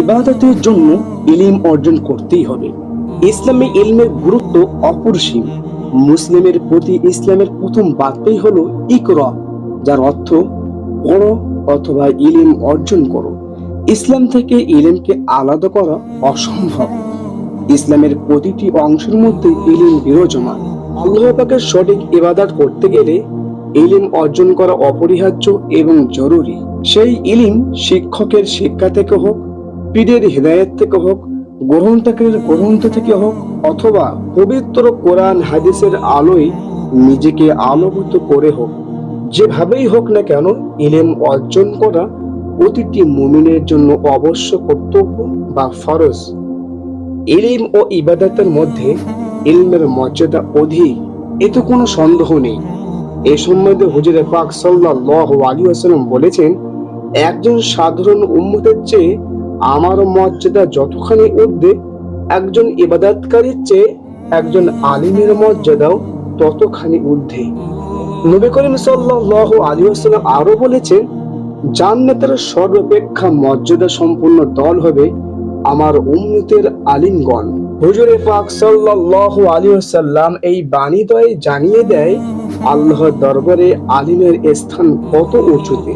ইবাদতের জন্য ইলিম অর্জন করতেই হবে। ইসলামে ইলমের গুরুত্ব অপরিসীম। মুসলিমের প্রতি ইসলামের প্রথম বার্তাই হলো ইকরা, যার অর্থ পড়ো অথবা ইলিম অর্জন করো। ইসলাম থেকে ইলিমকে আলাদা করা অসম্ভব। ইসলামের প্রতিটি অংশের মধ্যে ইলিম বিরাজমান। আল্লাহ সঠিক ইবাদত করতে গেলে ইলিম অর্জন করা অপরিহার্য এবং জরুরি। সেই ইলিম শিক্ষকের শিক্ষা থেকে হোক পীরের হৃদায়ত থেকে হোক, গ্রন্থকের গ্রন্থ থেকে হোক, অথবা পবিত্র কোরআন, হাদিসের আলোয় নিজেকে আলোকিত করে হোক, যেভাবেই হোক না কেন ইলেম অর্জন করা প্রতিটি মুমিনের জন্য অবশ্য কর্তব্য বা ফরজ। ইলিম ও ইবাদতের মধ্যে ইলমের মর্যাদা অধিক, এতে কোনো সন্দেহ নেই। এ সম্বন্ধে হুজুরে পাক সাল্লাল্লাহু আলাইহি ওয়াসাল্লাম বলেছেন, একজন সাধারণ উম্মতের চেয়ে আমার মর্যাদা যতখানি ঊর্ধ্বে, একজন ইবাদতকারীর চেয়ে একজন আলিমের মর্যাদাও ততখানি ঊর্ধ্বে। নবী করিম সাল্লাল্লাহু আলাইহি ওয়াসাল্লাম আরও বলেছেন, জান্নাতের সর্বাপেক্ষা মর্যাদা সম্পন্ন দল হবে আমার উম্মতের আলিমগণ। হুজুরে পাক সাল্লাল্লাহু আলাইহি ওয়াসাল্লাম এই বাণীদ্বয়ে জানিয়ে দেয়, আল্লাহর দরবারে আলিমের স্থান কত উঁচুতে?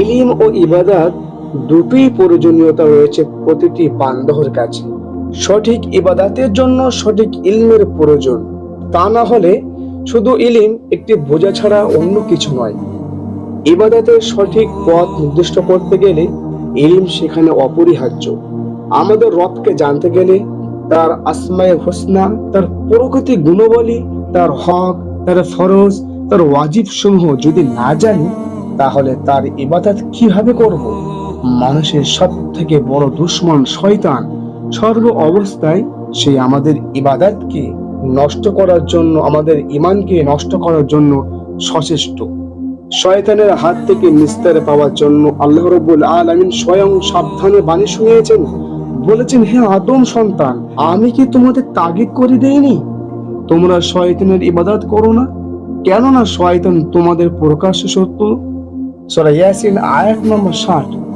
ইলিম ও ইবাদত দুটোই প্রয়োজনীয়তা রয়েছে প্রতিটি বান্ধবের কাছে। সঠিক ইবাদাতের জন্য সঠিক ইলমের প্রয়োজন। তা না হলে শুধু ইলিম একটি বোঝা ছাড়া অন্য কিছু নয়। ইবাদতের সঠিক পথ নির্দিষ্ট করতে গেলে ইলিম সেখানে অপরিহার্য। আমাদের রবকে জানতে গেলে তার আসমায় হোসনা, তার প্রকৃতি গুণবলী, তার হক, তার ফরজ, তার ওয়াজিব সমূহ যদি না জানি, তাহলে তার ইবাদত কীভাবে করব? মানুষের সব থেকে বড় দুশ্মন শয়তান। সর্ব অবস্থায় সে আমাদের ইবাদতকে নষ্ট করার জন্য, আমাদের ইমানকে নষ্ট করার জন্য সচেষ্ট। শয়তানের হাত থেকে নিস্তার পাওয়ার জন্য আল্লাহ রব্বুল আলামিন স্বয়ং সাবধানে বাণী শুনিয়েছেন। বলেছেন, হে আদম সন্তান, আমি কি তোমাদের তাগিদ করে দেইনি? তোমরা শয়তানের ইবাদত করো না? কেননা শয়তান তোমাদের প্রকাশ্য সত্য সূরা ইয়াসিন আয়াত নম্বর ষাট।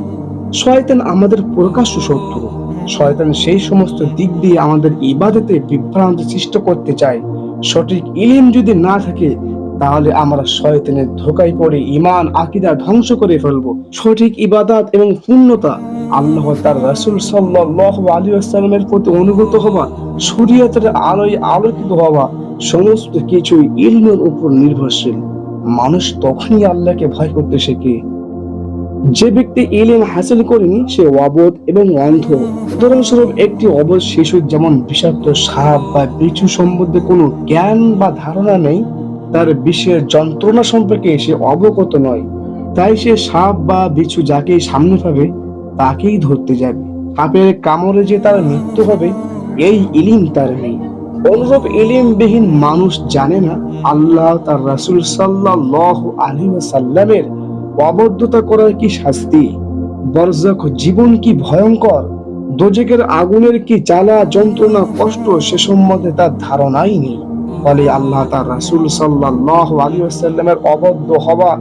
শয়তান আমাদের প্রকাশ্য শত্রু। শয়তান সেই সমস্ত দিক দিয়ে আমাদের ইবাদতে বিভ্রান্ত সৃষ্টি করতে চায়। সঠিক ইলিম যদি না থাকে, তাহলে আমরা শয়তানের ধোকায় পড়ে ইমান আকিদা ধ্বংস করে ফেলব। সঠিক ইবাদত এবং পূর্ণতা আল্লাহ তার রাসূল সাল্লাল্লাহু আলাইহি ওয়াসাল্লামের প্রতি অনুগত হওয়া, শরীয়তের আলোয় আলোকিত হওয়া, সমস্ত কিছুই ইলমের উপর নির্ভরশীল। মানুষ তখনই আল্লাহকে ভয় করতে শেখে। যে ব্যক্তি ইলিম হাসিল করেনি, সে অবধ এবং অন্ধ। উদাহরণস্বরূপ, একটি অবধ শিশু যেমন বিষাক্ত সাপ বা বিছু সম্বন্ধে কোনো জ্ঞান বা ধারণা নেই, তার বিশ্বের যন্ত্রণা সম্পর্কে সে অবগত নয়। তাই সে সাপ বা বিছু যাকেই সামনে পাবে তাকেই ধরতে যাবে। সাপের কামড়ে যে তার মৃত্যু হবে, এই ইলিম তার নেই। অনুরূপ ইলিমবিহীন মানুষ জানে না, আল্লাহ তার রাসূল সাল্লাল্লাহু আলাইহি ওয়াসাল্লামের অবদ্ধতা করার কি শাস্তি? বরজক জীবন কি ভয়ঙ্কর? দোজেকের আগুনের কি জ্বালা, যন্ত্রণা, কষ্ট, সে সম্বন্ধে তার ধারণাই নেই। ফলে আল্লাহ তার রাসূল সাল্লাল্লাহু আলাইহি ওয়াসাল্লামের অবদ্ধ হওয়া,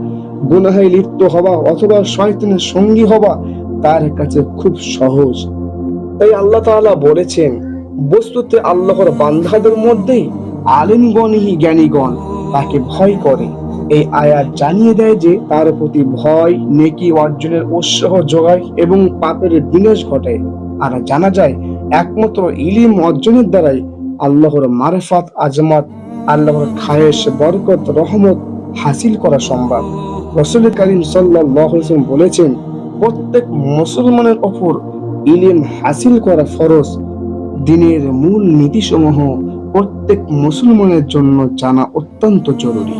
গুনাহে লিপ্ত হওয়া অথবা শয়তানের সঙ্গী হওয়া তার কাছে খুব সহজ। তাই আল্লাহ তাআলা বলেছেন, বস্তুতে আল্লাহর বান্ধাদের মধ্যেই আলিমগণ আলিমগণই জ্ঞানীগণ তাকে ভয় করে। এই আয়াত জানিয়ে দেয় যে, তার প্রতি ভয়, নেকি অর্জনের উৎসাহ যোগায় এবং পাপের বিনাশ ঘটায়। আর জানা যায়, একমাত্র ইলিম অর্জনের দ্বারাই আল্লাহর মারফাত, আজমাত, আল্লাহর খায়েশ, বরকত, রহমত হাসিল করা সম্ভব। রসুল করিম সাল্লাহ বলেছেন, প্রত্যেক মুসলমানের ওপর ইলিম হাসিল করা ফরজ। দিনের মূল নীতিসমূহ প্রত্যেক মুসলমানের জন্য জানা অত্যন্ত জরুরি।